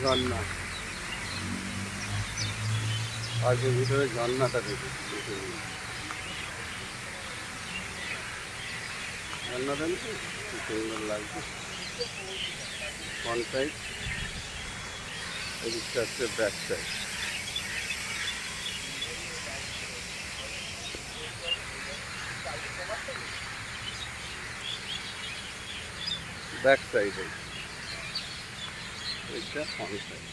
ঝর্ণা। পার্কের ভিতরে ঝর্ণাটা দেখে। ঝর্ণাটা দেখে সুন্দর লাগছে। ফ্রন্ট সাইড এদিকটা হচ্ছে ব্যাক সাইড সাইডে এটা সাইড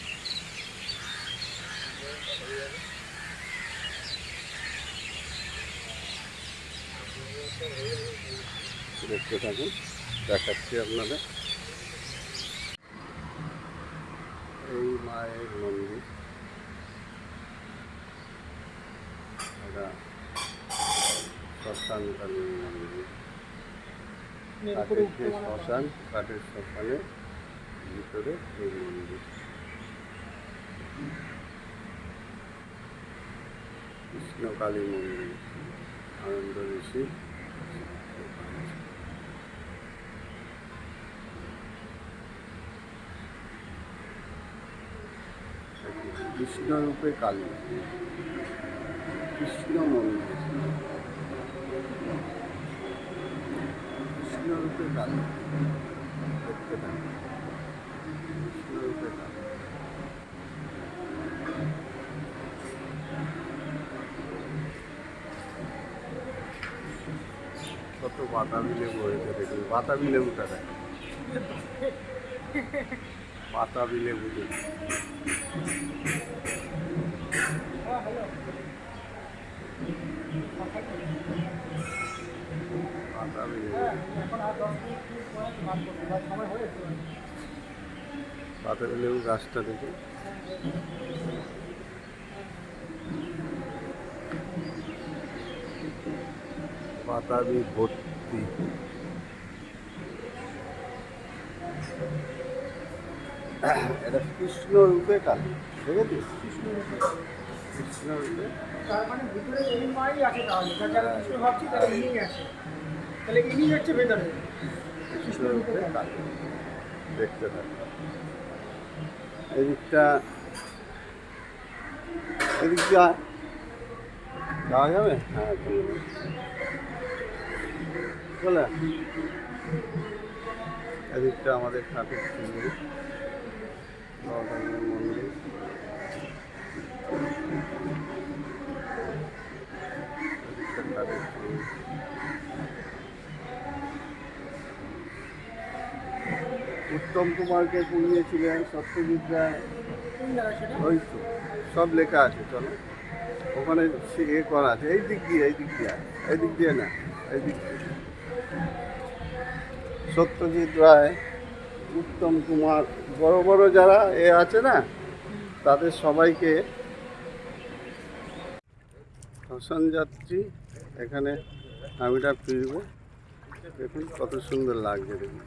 দেখতে থাকুন দেখাচ্ছি আপনাদের। এই মায়ের মন্দির। এটা শ্মশান মন্দির। কাঠের শ্মশান, কাঠের শ্মশানে ভিতরে এই মন্দির কৃষ্ণকালী মন্দির আনন্দ ঋষি কৃষ্ণরূপে কালী কৃষ্ণ মন্দির কৃষ্ণরূপে কালী দেখতে কালী কত বাতাবি লেবু হয়েছে দেখুন বাতাবি লেবুটা দেখ। বাতাবি লেবু বাতাবি লেবু। বাতাবি লেবু গাছটা দেখুন বাতাবি ভর্তি এটা কৃষ্ণ রূপে কালী দেখেছিস কৃষ্ণ রূপে কৃষ্ণ রূপে তার মানে ভিতরে এই মাই আছে তাহলে যার যারা কৃষ্ণ ভাবছি তারা ইনি আছে। তাহলে ইনি হচ্ছে ভেতরে। কৃষ্ণ রূপে কালী দেখতে থাকুন এদিকটা এদিকটা যাওয়া যাবে? হ্যাঁ এদিকটা আমাদের ঠাকুর উত্তম কুমারকে পুড়িয়েছিলেন সত্যজিৎ রায়। ওই সব লেখা আছে, চলো। ওখানে সে এ করা আছে, এই দিক দিয়ে, এই দিক দিয়ে। এই দিক দিয়ে না, এই দিক দিয়ে। সত্যজিৎ রায়, উত্তম কুমার, বড় বড় যারা এ আছে না, তাদের সবাইকে শ্মশান যাত্রী, এখানে আমিটা ফিরবে। দেখুন কত সুন্দর লাগছে দেখুন।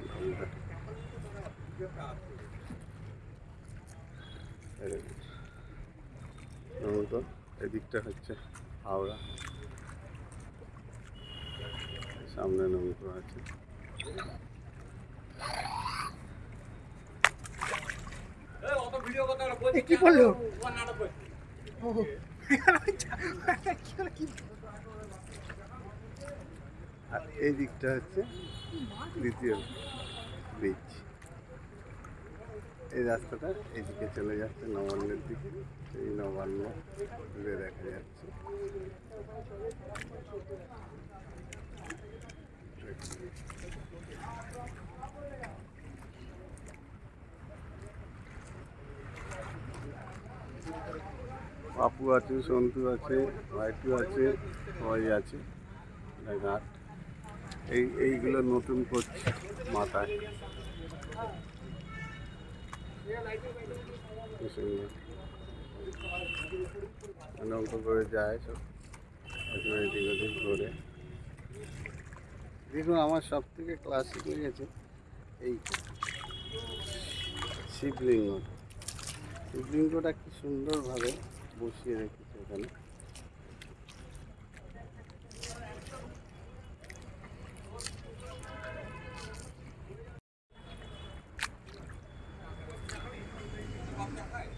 এদিকটা হচ্ছে হাওড়া। সামনে নৌকো আছে। কি আর এই দিকটা হচ্ছে দ্বিতীয় ব্রিজ এই রাস্তাটা এইদিকে চলে যাচ্ছে, নবান্নের দিকে। এই নবান্ন দূরে দেখা যাচ্ছে। পাপু আছে, সন্তু আছে, ভাইটু আছে, সবাই আছে এই, এইগুলো নতুন করছে মাথায়। কি নৌকো করে যায় সব এদিক ওদিক ঘুরে দেখুন, আমার সব থেকে ক্লাসিক লেগেছে এই শিবলিঙ্গ। শিবলিঙ্গটা কি সুন্দরভাবে বসিয়ে রেখেছে এখানে।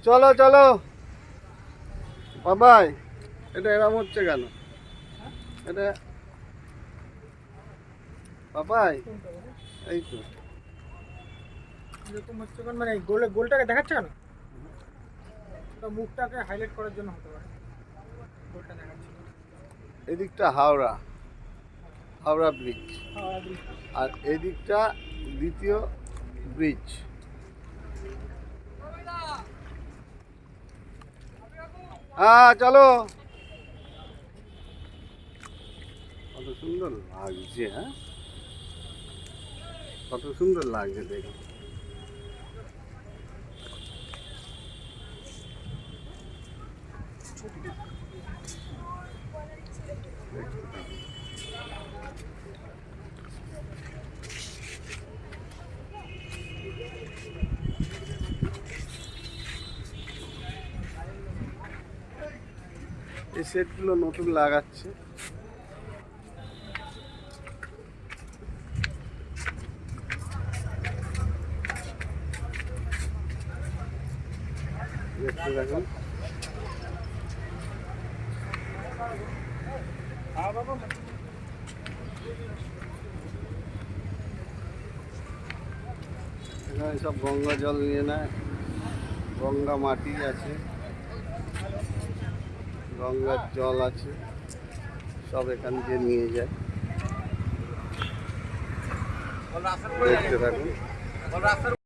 চলো চলো। বাবাই এটা এরম হচ্ছে কেন? এটা বাবাই এই তো। এরকম হচ্ছে কোন? মানে গোল গোলটাকে দেখাচ্ছে কেন? মুখটাকে হাইলাইট করার জন্য হতে পারে। গোলটা দেখাচ্ছে। এদিকটা হাওড়া হাওড়া ব্রিজ হাওড়া ব্রিজ। আর এদিকটা দ্বিতীয় ব্রিজ হ্যাঁ চলো। কত সুন্দর লাগছে হ্যাঁ? কত সুন্দর লাগছে দেখে এই সেটগুলো নতুন লাগাচ্ছে। দেখতে দেখুন। এখানে সব গঙ্গা জল নিয়ে নেয়। গঙ্গা মাটি আছে। গঙ্গার জল আছে সব এখান দিয়ে নিয়ে যায়। দেখতে থাকুন।